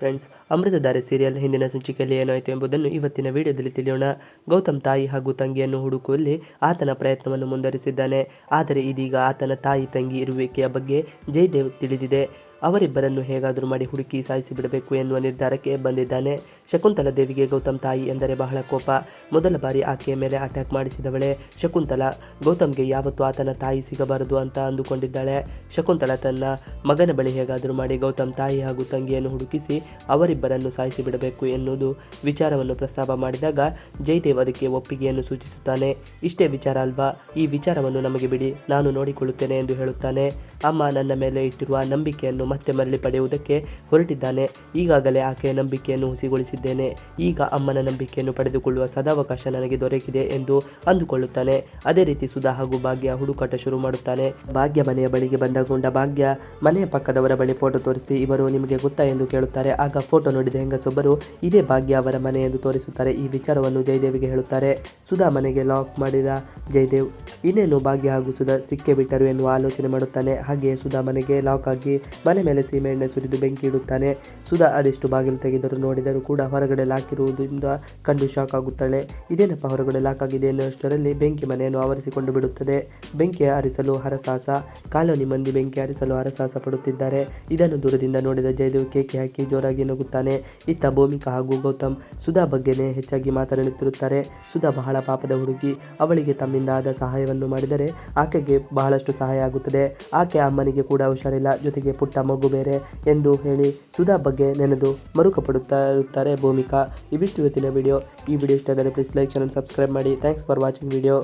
Friends Amruthadhaare serial ಹಿಂದಿನ ಸಂಚಿಕೆಯಲ್ಲಿ ಏನಾಯಿತು ಎಂಬುದನ್ನು ಇವತ್ತಿನ ವಿಡಿಯೋದಲ್ಲಿ ತಿಳಿಯೋಣ. ಗೌತಮ್ ತಾಯಿ ಹಾಗೂ ತಂಗಿಯನ್ನು ಹುಡುಕುವಲ್ಲಿ ಆತನ ಪ್ರಯತ್ನವನ್ನು ಮುಂದುವರಿಸಿದ್ದಾನೆ. ಆದರೆ ಇದೀಗ ಆತನ ತಾಯಿ, ತಂಗಿ ಇರುವಿಕೆಯ ಬಗ್ಗೆ ಜಯದೇವ್ ತಿಳಿದಿದೆ. ಅವರಿಬ್ಬರನ್ನು ಹೇಗಾದರೂ ಮಾಡಿ ಹುಡುಕಿ ಸಾಯಿಸಿ ಬಿಡಬೇಕು ಎನ್ನುವ ನಿರ್ಧಾರಕ್ಕೆ ಬಂದಿದ್ದಾನೆ. ಶಕುಂತಲಾ ದೇವಿಗೆ ಗೌತಮ್ ತಾಯಿ ಎಂದರೆ ಬಹಳ ಕೋಪ. ಮೊದಲ ಬಾರಿ ಆಕೆಯ ಮೇಲೆ ಅಟ್ಯಾಕ್ ಮಾಡಿಸಿದವಳೆ ಶಕುಂತಲಾ. ಗೌತಮ್ಗೆ ಯಾವತ್ತೂ ಆತನ ತಾಯಿ ಸಿಗಬಾರದು ಅಂತ ಅಂದುಕೊಂಡಿದ್ದಾಳೆ. ಶಕುಂತಲಾ ತನ್ನ ಮಗನ ಬಳಿ ಹೇಗಾದರೂ ಮಾಡಿ ಗೌತಮ್ ತಾಯಿ ಹಾಗೂ ತಂಗಿಯನ್ನು ಹುಡುಕಿಸಿ ಅವರಿಬ್ಬರನ್ನು ಸಾಯಿಸಿ ಬಿಡಬೇಕು ಎನ್ನುವುದು ವಿಚಾರವನ್ನು ಪ್ರಸ್ತಾಪ ಮಾಡಿದಾಗ ಜಯದೇವ್ ಅದಕ್ಕೆ ಒಪ್ಪಿಗೆಯನ್ನು ಸೂಚಿಸುತ್ತಾನೆ. ಇಷ್ಟೇ ವಿಚಾರ ಅಲ್ವಾ? ಈ ವಿಚಾರವನ್ನು ನಮಗೆ ಬಿಡಿ, ನಾನು ನೋಡಿಕೊಳ್ಳುತ್ತೇನೆ ಎಂದು ಹೇಳುತ್ತಾನೆ. ಅಮ್ಮ ನನ್ನ ಮೇಲೆ ಇಟ್ಟಿರುವ ನಂಬಿಕೆಯನ್ನು ಮತ್ತೆ ಮರಳಿ ಪಡೆಯುವುದಕ್ಕೆ ಹೊರಟಿದ್ದಾನೆ. ಈಗಾಗಲೇ ಆಕೆಯ ನಂಬಿಕೆಯನ್ನು ಹುಸಿಗೊಳಿಸಿದ್ದೇನೆ. ಈಗ ಅಮ್ಮನ ನಂಬಿಕೆಯನ್ನು ಪಡೆದುಕೊಳ್ಳುವ ಸದಾವಕಾಶ ನನಗೆ ದೊರಕಿದೆ ಎಂದು ಅಂದುಕೊಳ್ಳುತ್ತಾನೆ. ಅದೇ ರೀತಿ ಸುಧಾ ಹಾಗೂ ಭಾಗ್ಯ ಹುಡುಕಾಟ ಶುರು ಮಾಡುತ್ತಾನೆ. ಭಾಗ್ಯ ಮನೆಯ ಬಳಿಗೆ ಬಂದಗೊಂಡ ಭಾಗ್ಯ ಮನೆಯ ಪಕ್ಕದವರ ಬಳಿ ಫೋಟೋ ತೋರಿಸಿ, ಇವರು ನಿಮಗೆ ಗೊತ್ತಾ? ಎಂದು ಕೇಳುತ್ತಾರೆ. ಆಗ ಫೋಟೋ ನೋಡಿದ ಹೆಂಗಸೊಬ್ಬರು, ಇದೇ ಭಾಗ್ಯ ಅವರ ಮನೆ ಎಂದು ತೋರಿಸುತ್ತಾರೆ. ಈ ವಿಚಾರವನ್ನು ಜಯದೇವಿಗೆ ಹೇಳುತ್ತಾರೆ. ಸುಧಾ ಮನೆಗೆ ಲಾಕ್ ಮಾಡಿದ ಜಯದೇವ್. ಇನ್ನೇನು ಭಾಗ್ಯ ಹಾಗೂ ಸುಧಾ ಸಿಕ್ಕೇ ಬಿಟ್ಟರು ಎನ್ನುವ ಆಲೋಚನೆ ಮಾಡುತ್ತಾನೆ. ಹಾಗೆಯೇ ಸುಧಾ ಮನೆಗೆ ಲಾಕ್ ಆಗಿ ಮನೆ ಮೇಲೆ ಸೀಮೆಎಣ್ಣೆ ಸುರಿದು ಬೆಂಕಿ ಇಡುತ್ತಾನೆ. ಸುಧಾ ಅದೆಷ್ಟು ಬಾಗಿಲು ತೆಗೆದರೂ ನೋಡಿದರೂ ಕೂಡ ಹೊರಗಡೆ ಲಾಕ್ ಇರುವುದರಿಂದ ಕಂಡು ಶಾಕ್ ಆಗುತ್ತಾಳೆ. ಇದೇನಪ್ಪ ಹೊರಗಡೆ ಲಾಕ್ ಆಗಿದೆ ಎನ್ನುವಷ್ಟರಲ್ಲಿ ಬೆಂಕಿ ಮನೆಯನ್ನು ಆವರಿಸಿಕೊಂಡು ಬಿಡುತ್ತದೆ. ಬೆಂಕಿ ಹರಿಸಲು ಹರಸಾಹಸ, ಕಾಲೋನಿ ಮಂದಿ ಬೆಂಕಿ ಹರಿಸಲು ಹರಸಾಹಸ ಪಡುತ್ತಿದ್ದಾರೆ. ಇದನ್ನು ದೂರದಿಂದ ನೋಡಿದ ಜಯದೇವ್ ಕೇಕೆ ಹಾಕಿ ಜೋರಾಗಿ ನಗುತ್ತಾನೆ. ಇತ್ತ ಭೂಮಿಕಾ ಹಾಗೂ ಗೌತಮ್ ಸುಧಾ ಬಗ್ಗೆನೇ ಹೆಚ್ಚಾಗಿ ಮಾತನಾಡುತ್ತಿರುತ್ತಾರೆ. ಸುಧಾ ಬಹಳ ಪಾಪದ ಹುಡುಗಿ, ಅವಳಿಗೆ ತಮ್ಮಿಂದ ಆದ ಸಹಾಯವನ್ನು ಮಾಡಿದರೆ ಆಕೆಗೆ ಬಹಳಷ್ಟು ಸಹಾಯ ಆಗುತ್ತದೆ. ಆಕೆ ಅಮ್ಮನಿಗೆ ಕೂಡ ಹುಷಾರಿಲ್ಲ. ಜೊತೆಗೆ ಪುಟ್ಟ ಮಗು ಬೇರೆ ಎಂದು ಹೇಳಿ ಸುಧಾ ಬಗ್ಗೆ ನೆನೆದು ಮರುಕಪಡುತ್ತಾ ಇರುತ್ತಾರೆ ಭೂಮಿಕಾ. ಇವಿಷ್ಟು ಇವತ್ತಿನ ವಿಡಿಯೋ ಈ ವಿಡಿಯೋ ಇಷ್ಟ ಆದರೆ ಪ್ಲೀಸ್ ಲೈಕ್ ಚಾನಲ್ ಸಬ್ಸ್ಕ್ರೈಬ್ ಮಾಡಿ. Thanks for watching video